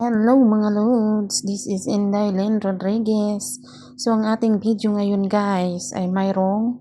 Hello mga lods, this is Inday Len Rodriguez. So ang ating video ngayon guys ay mayroong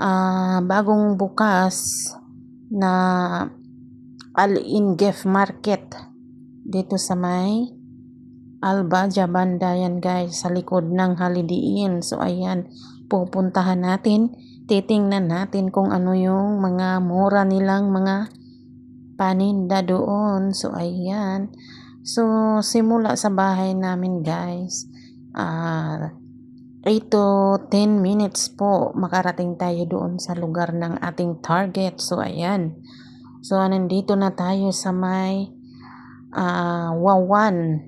ah, bagong bukas na Al-In Gift Market dito sa may Alba Jabanda yan guys sa likod ng Halidiin. So ayan, pupuntahan natin, titingnan natin kung ano yung mga mura nilang mga paninda doon. So ayan, So, simula sa bahay namin guys, ah 8 to 10 minutes po makarating tayo doon sa lugar ng ating target. So, ayan. So, nandito na tayo sa may ah Wawan.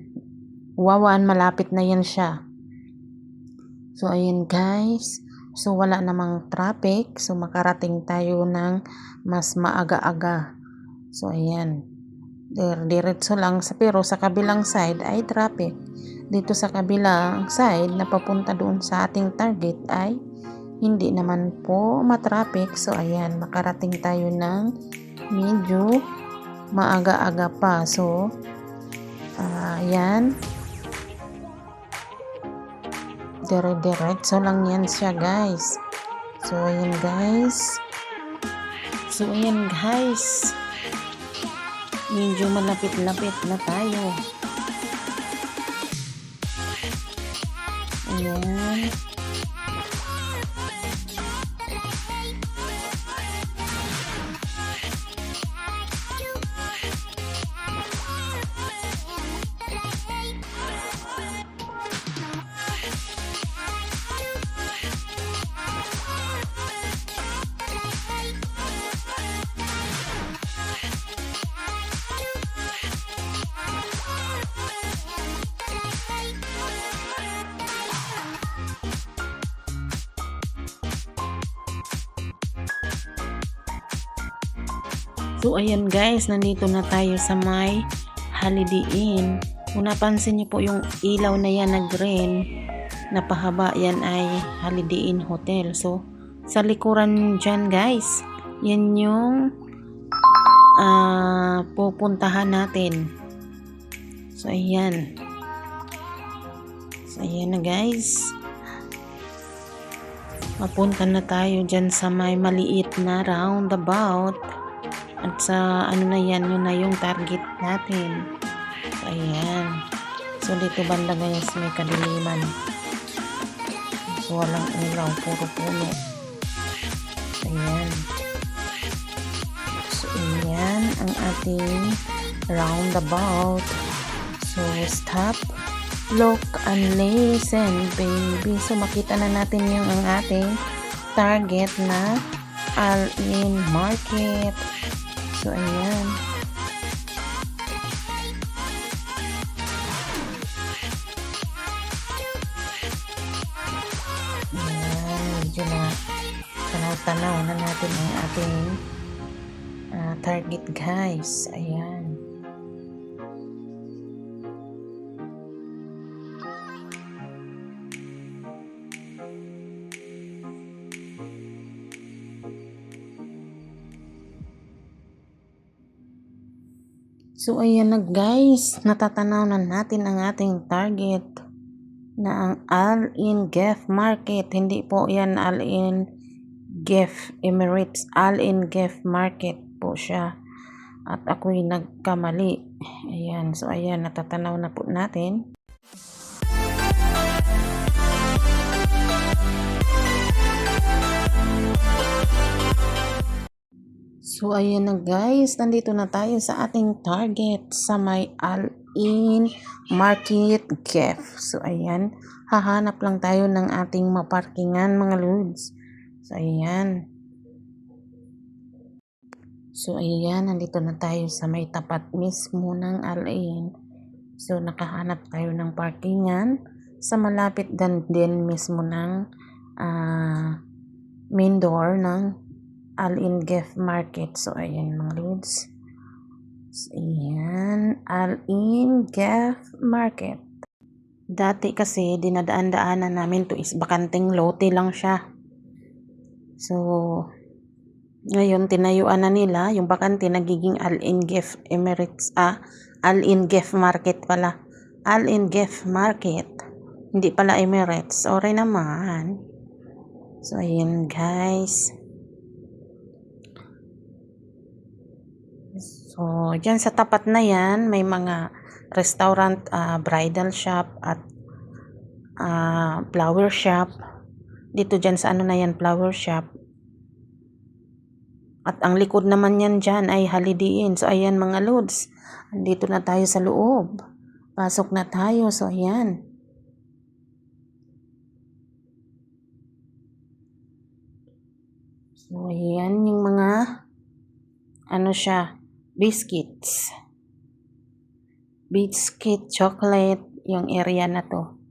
Wawan, malapit na yan siya. So, ayan guys. So, wala namang traffic. So, makarating tayo ng mas maaga-aga. So, ayan. Dir diretso lang sa pero sa kabilang side ay traffic. Dito sa kabilang side na papunta doon sa ating target ay hindi naman po matraffic. So ayan, makarating tayo ng medyo maaga-aga pa. So uh, ayan. Dire-diretso lang yan siya guys. So ayan guys. So ayan guys medyo malapit-lapit na tayo. Ayan. So, ayan guys, nandito na tayo sa may Holiday Inn. Kung napansin niyo po yung ilaw na yan na green, na pahaba, yan ay Holiday Inn Hotel. So, sa likuran dyan guys, yan yung uh, pupuntahan natin. So, ayan. So, ayan na guys. Mapunta na tayo dyan sa may maliit na roundabout. At sa ano na yan, yun na yung target natin. So, ayan. So, dito banda guys, may kadiliman. So, walang ilaw, puro puno. Ayan. So, ayan ang ating roundabout. So, stop, look, and listen, baby. So, makita na natin yung ang ating target na All-in Market. So, ayan. Ayan, medyo na tanaw-tanaw na natin ang ating uh, target guys. Ayan. So, ayan na guys, natatanaw na natin ang ating target na ang All-In Gift Market. Hindi po yan All-In Gift Emirates. All-In Gift Market po siya. At ako'y nagkamali. Ayan, so ayan, natatanaw na po natin. So, ayan na guys. Nandito na tayo sa ating target sa may All-In Market Gift. So, ayan. Hahanap lang tayo ng ating maparkingan mga lods. So, ayan. So, ayan. Nandito na tayo sa may tapat mismo ng All-In. So, nakahanap tayo ng parkingan sa malapit din, din mismo ng uh, main door ng All-in Gift Market. So, ayan mga lods. So, ayan. All-in Gift Market. Dati kasi, dinadaan-daanan namin to is bakanting lote lang siya. So, ngayon, tinayuan na nila. Yung bakante nagiging All-in Gift Emirates, ah, All-in gift market pala. All-in gift market. Hindi pala Emirates. Sorry naman. So, ayun guys. So, dyan sa tapat na yan, may mga restaurant, ah, bridal shop at ah, flower shop. Dito dyan sa ano na yan, flower shop. At ang likod naman yan dyan ay Holiday Inn. So, ayan mga lods. Andito na tayo sa loob. Pasok na tayo. So, ayan. So, ayan yung mga ano siya, biscuits. Biscuit, chocolate, yung area na to.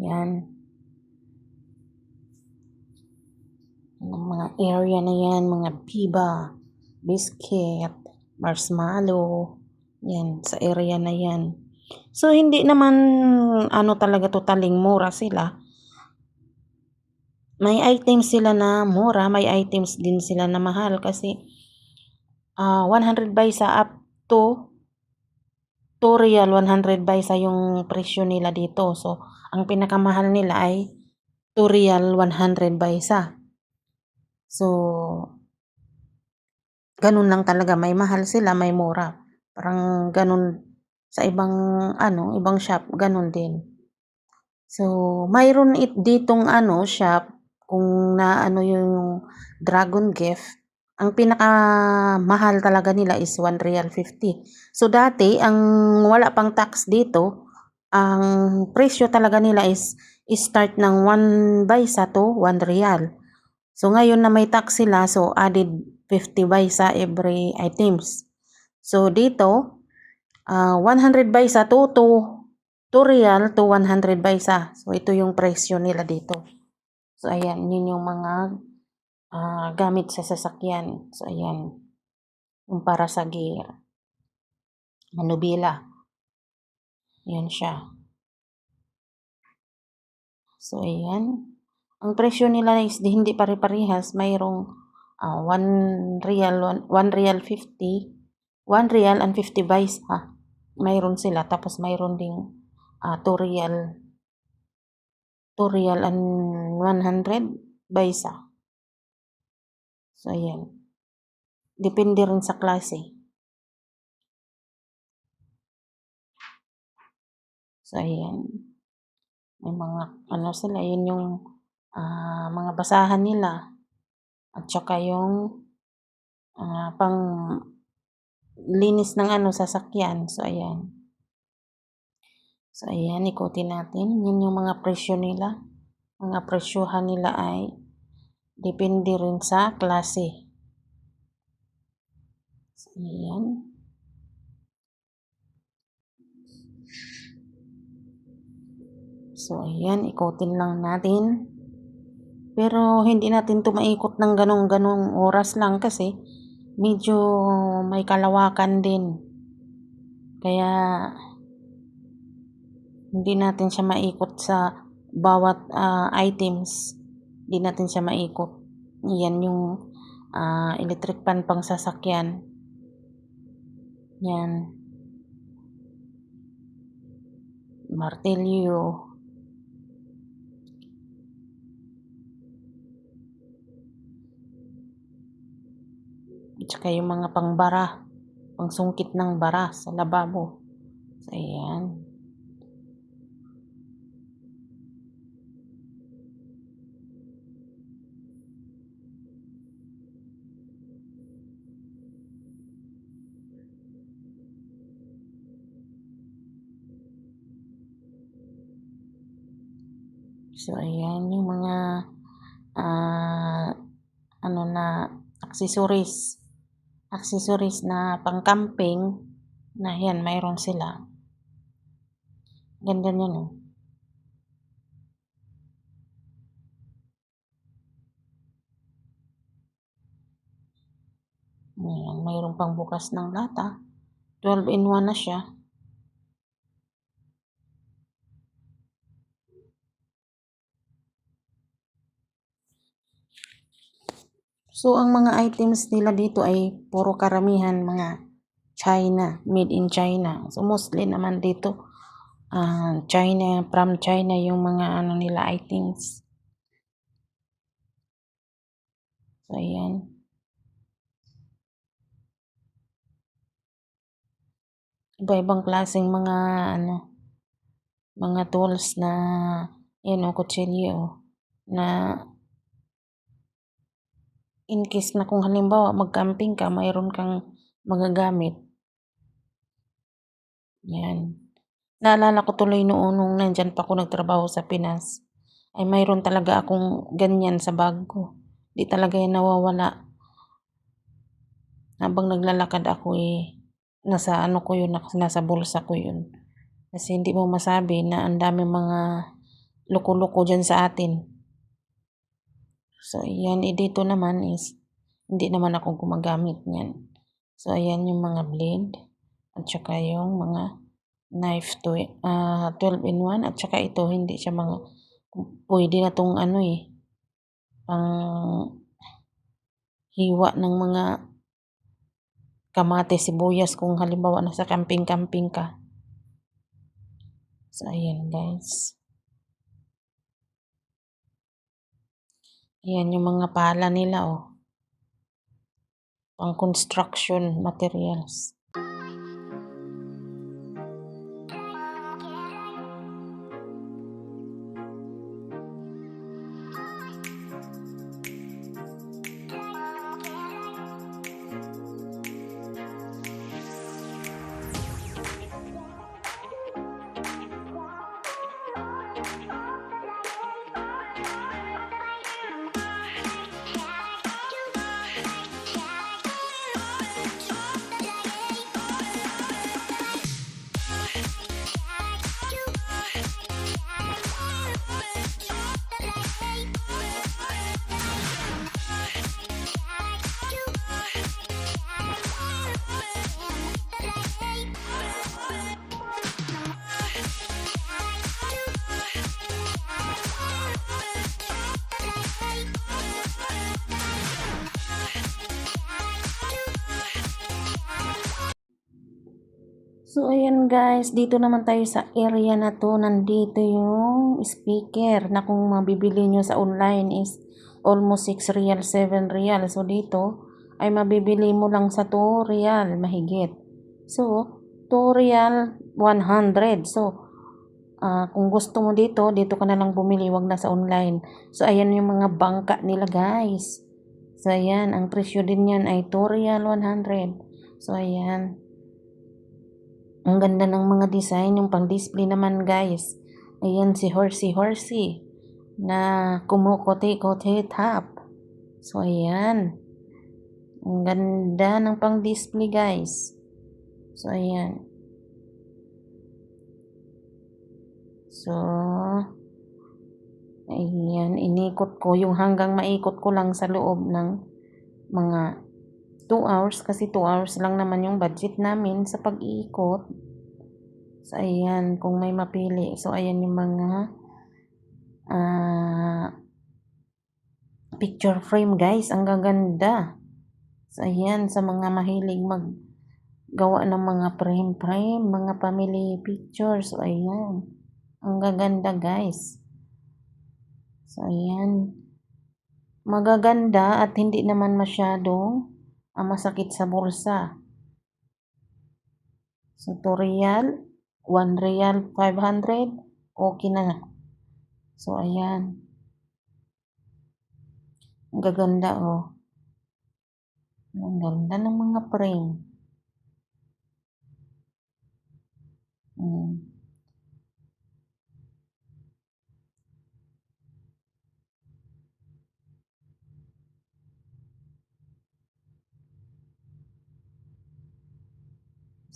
Yan. Yung mga area na yan, mga biba, biscuit, marshmallow, yan, sa area na yan. So, hindi naman, ano talaga totaling mura sila. May items sila na mura, may items din sila na mahal kasi ah 100 baysa up to 2 real 100 baysa yung presyo nila dito. So, ang pinakamahal nila ay 2 real 100 baysa. So, ganun lang talaga. May mahal sila, may mura. Parang ganun sa ibang, ano, ibang shop, ganun din. So, mayroon it ditong ano, shop, kung na ano yung dragon gift, ang pinakamahal talaga nila is 1 real 50. So, dati, ang wala pang tax dito, ang presyo talaga nila is, is start ng 1 baysa to 1 real. So, ngayon na may tax sila, so added 50 baysa every items. So, dito, ah 100 baysa to, to 2 real to 100 baysa. So, ito yung presyo nila dito. So, ayan, yun yung mga ah, gamit sa sasakyan. So, ayan. Yung para sa gear. Manubila. Yan siya. So, ayan. Ang presyo nila is di- hindi pare-parehas. Mayroong ah, 1 real, 1, real 50, 1 real and 50 buys ha. Mayroon sila. Tapos mayroon ding ah, 2 real, 2 real and 100 baysa. So, ayan. Depende rin sa klase. So, ayan. May mga, ano sila, yun yung ah, mga basahan nila. At saka yung ah, pang linis ng ano, sasakyan. So, ayan. So, ayan, ikutin natin. Yun yung mga presyo nila. Mga presyohan nila ay depende rin sa klase. So, ayan. So, ayan, ikutin lang natin. Pero, hindi natin to maikot ng ganong-ganong oras lang kasi medyo may kalawakan din. Kaya, hindi natin siya maikot sa bawat ah, items. Hindi natin siya maikot. Yan yung ah, electric pan pang sasakyan. Yan. Martilyo. At yung mga pangbara. Pangsungkit ng bara sa lababo. So, ayan. So, ayan yung mga ah, ano na accessories. Accessories na pang-camping na yan, mayroon sila. Ganda niyan oh. Ayan, mayroon pang bukas ng lata. 12 in 1 na siya. So, ang mga items nila dito ay puro karamihan mga China, made in China. So mostly naman dito ah, China, from China yung mga ano nila items. So ayan. Iba-ibang klaseng mga ano mga tools na yan o kutsilyo na in case na kung halimbawa mag-camping ka, mayroon kang magagamit. Yan. Naalala ko tuloy noon nung nandyan pa ako nagtrabaho sa Pinas, ay mayroon talaga akong ganyan sa bag ko. Di talaga yan nawawala. Habang naglalakad ako eh, nasa ano ko yun, nasa bulsa ko yun. Kasi hindi mo masabi na ang dami mga loko-loko dyan sa atin. So, yan. Eh, dito naman is, hindi naman ako gumagamit niyan. So, ayan yung mga blade. At saka yung mga knife to, uh, 12 in 1. At saka ito, hindi siya mga, pwede na tong ano eh, pang hiwa ng mga kamate, sibuyas kung halimbawa nasa camping-camping ka. So, ayan guys. Ayan yung mga pala nila oh. Pang construction materials. So, ayan guys, dito naman tayo sa area na to. Nandito yung speaker na kung mabibili nyo sa online is almost 6 real, 7 real. So, dito ay mabibili mo lang sa 2 real, mahigit. So, 2 real, 100. So, uh, kung gusto mo dito, dito ka na lang bumili, wag na sa online. So, ayan yung mga bangka nila guys. So, ayan, ang presyo din yan ay 2 real, 100. So, ayan. Ang ganda ng mga design, yung pang-display naman guys. Ayan si Horsey Horsey na kumukote-kote top. So ayan. Ang ganda ng pang-display guys. So ayan. So ayan, inikot ko yung hanggang maikot ko lang sa loob ng mga 2 hours kasi 2 hours lang naman yung budget namin sa pag-iikot. So, ayan, kung may mapili. So, ayan yung mga uh, picture frame guys. Ang gaganda. So, ayan, sa mga mahilig mag gawa ng mga frame-frame, mga family pictures. So, ayan. Ang gaganda guys. So, ayan. Magaganda at hindi naman masyadong ang masakit sa bulsa. So, 2 real, 1 real, 500, okay na. So, ayan. Ang gaganda, oh. Ang ganda ng mga frame. Hmm.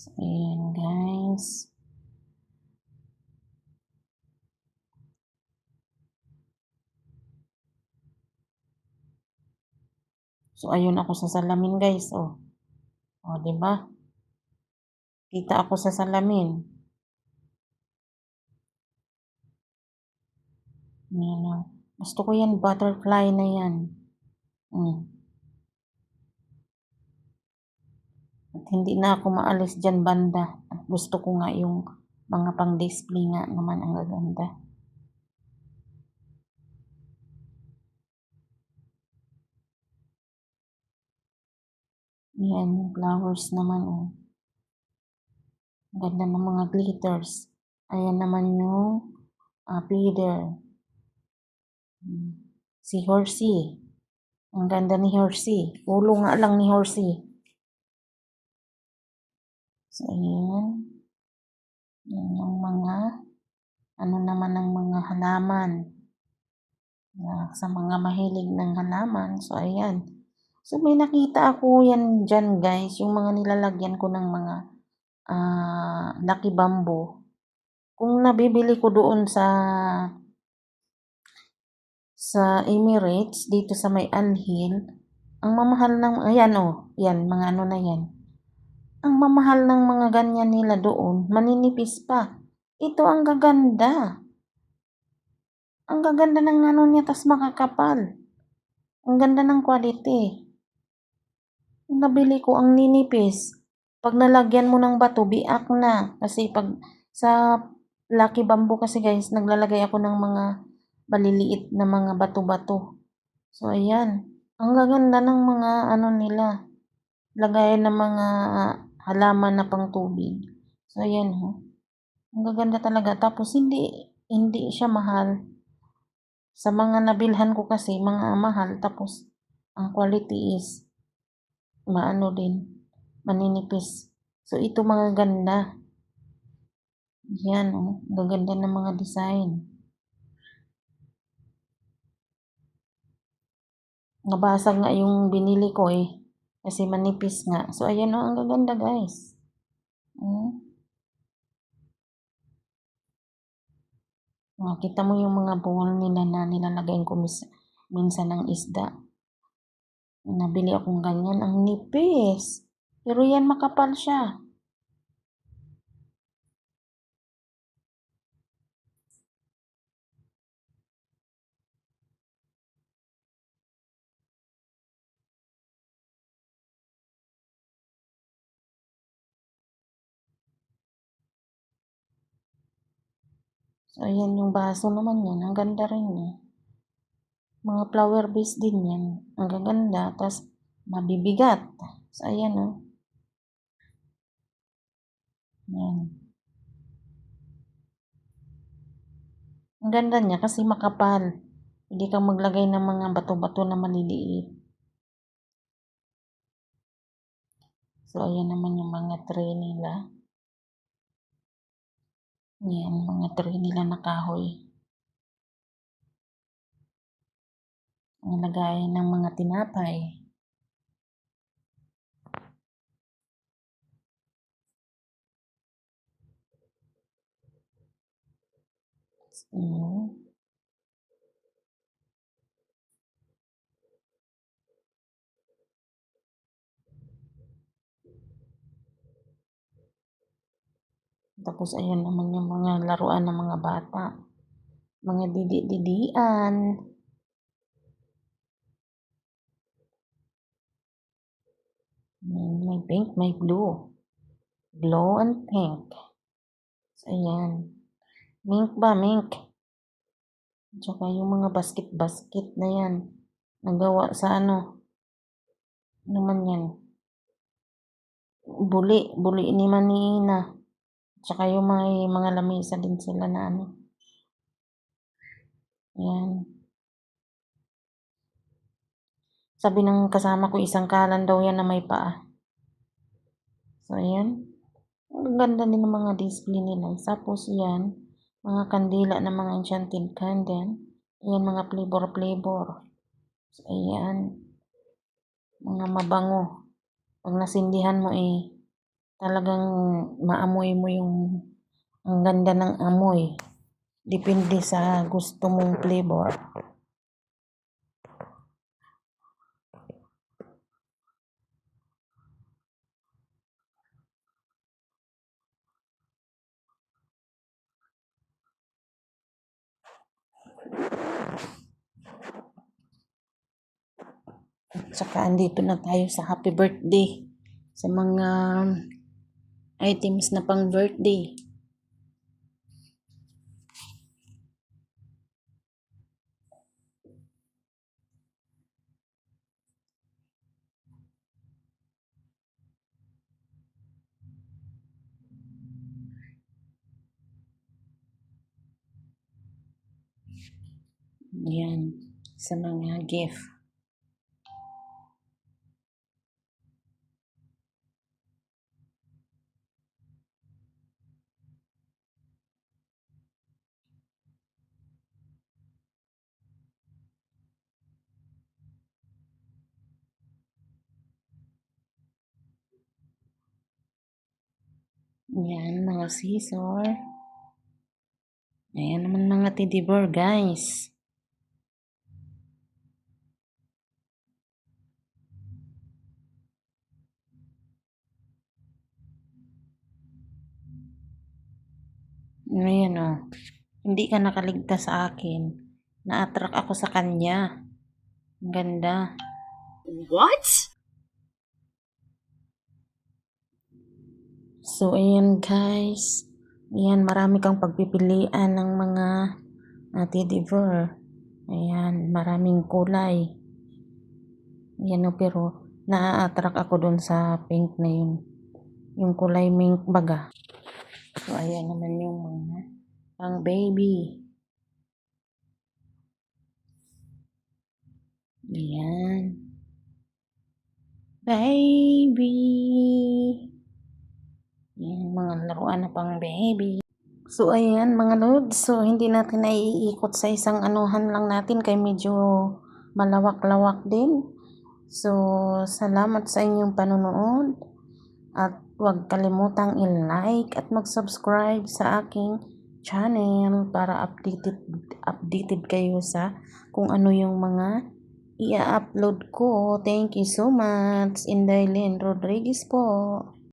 So, ayan guys. So, ayun ako sa salamin guys, oh. Oh, di ba? Kita ako sa salamin. Yan, oh. Gusto ko yan, butterfly na yan. Hmm. At hindi na ako maalis dyan banda. At gusto ko nga yung mga pang-display nga naman ang gaganda. Yan, yung flowers naman, oh. Ganda ng mga glitters. Ayan naman yung ah, feeder. Hmm. Si Horsey. Ang ganda ni Horsey. Ulo nga lang ni Horsey. So, ayan. Yan yung mga, ano naman ng mga halaman. Ah, sa mga mahilig ng halaman. So, ayan. So, may nakita ako yan dyan, guys. Yung mga nilalagyan ko ng mga ah, lucky bamboo. Kung nabibili ko doon sa sa Emirates, dito sa may Anhil, ang mamahal ng, ayan oh, yan, mga ano na yan. Ang mamahal ng mga ganyan nila doon, maninipis pa. Ito ang gaganda. Ang gaganda ng ano niya, tas makakapal. Ang ganda ng quality. Yung nabili ko, ang ninipis. Pag nalagyan mo ng bato, biak na. Kasi pag sa Lucky Bamboo kasi guys, naglalagay ako ng mga maliliit na mga bato-bato. So, ayan. Ang gaganda ng mga ano nila. Lagay ng mga halaman na pang tubig. So, ayan ho. Ang gaganda talaga. Tapos, hindi, hindi siya mahal. Sa mga nabilhan ko kasi, mga mahal. Tapos, ang quality is maano din, maninipis. So, ito mga ganda. Yan, oh. Gaganda ng mga design. Nabasag nga yung binili ko eh. Kasi manipis nga. So, ayan oh, ang gaganda guys. Hmm. Makita mo yung mga bowl nila na nilalagay ko minsan ng isda. Nabili akong ganyan. Ang nipis. Pero yan makapal siya. So, ayan yung baso naman yan. Ang ganda rin niya. Mga flower base din yan. Ang gaganda. Tapos, mabibigat. So, ayan. Oh. Yan. Ang ganda niya kasi makapal. Hindi kang maglagay ng mga bato-bato na maliliit. So, ayan naman yung mga tray nila. Yan, mga tray nila na kahoy. Ang ng mga tinapay. Mm. Tapos ayan naman yung mga laruan ng mga bata. Mga didi-didian. May pink, may blue. Blue and pink. So, ayan. Mink ba? Mink. Tsaka yung mga basket-basket na yan. Nagawa sa ano. Naman yan. Buli. Buli ni Manina. Tsaka yung mga, mga lamisa din sila na ano. Ayan. Sabi ng kasama ko, isang kalan daw yan na may paa. So, ayan. Ang ganda din ng mga display nila. Tapos, yan. Mga kandila na mga enchanted candle. Ayan, mga flavor-flavor. So, ayan. Mga mabango. Pag nasindihan mo eh, talagang maamoy mo yung ang ganda ng amoy. Depende sa gusto mong flavor. At saka andito na tayo sa happy birthday. sa mga items na pang birthday. Yan, sa mga gift. Yan, mga scissor. Ayan naman mga teddy bear, guys. Ayan o. Hindi ka nakaligtas sa akin. Na-attract ako sa kanya. Ang ganda. What? So, ayan guys. Ayan, marami kang pagpipilian ng mga uh, teddy bear. Ayan, maraming kulay. Ayan o, pero na-attract ako dun sa pink na yun. Yung kulay mink baga. So, ayan naman yung mga pang baby. Ayan. Baby. Yan, mga laruan na pang baby. So, ayan mga lods. So, hindi natin naiikot sa isang anuhan lang natin kay medyo malawak-lawak din. So, salamat sa inyong panonood. At huwag kalimutang i-like at mag-subscribe sa aking channel para updated, updated kayo sa kung ano yung mga i-upload ko. Thank you so much. Inday Lynn Rodriguez po.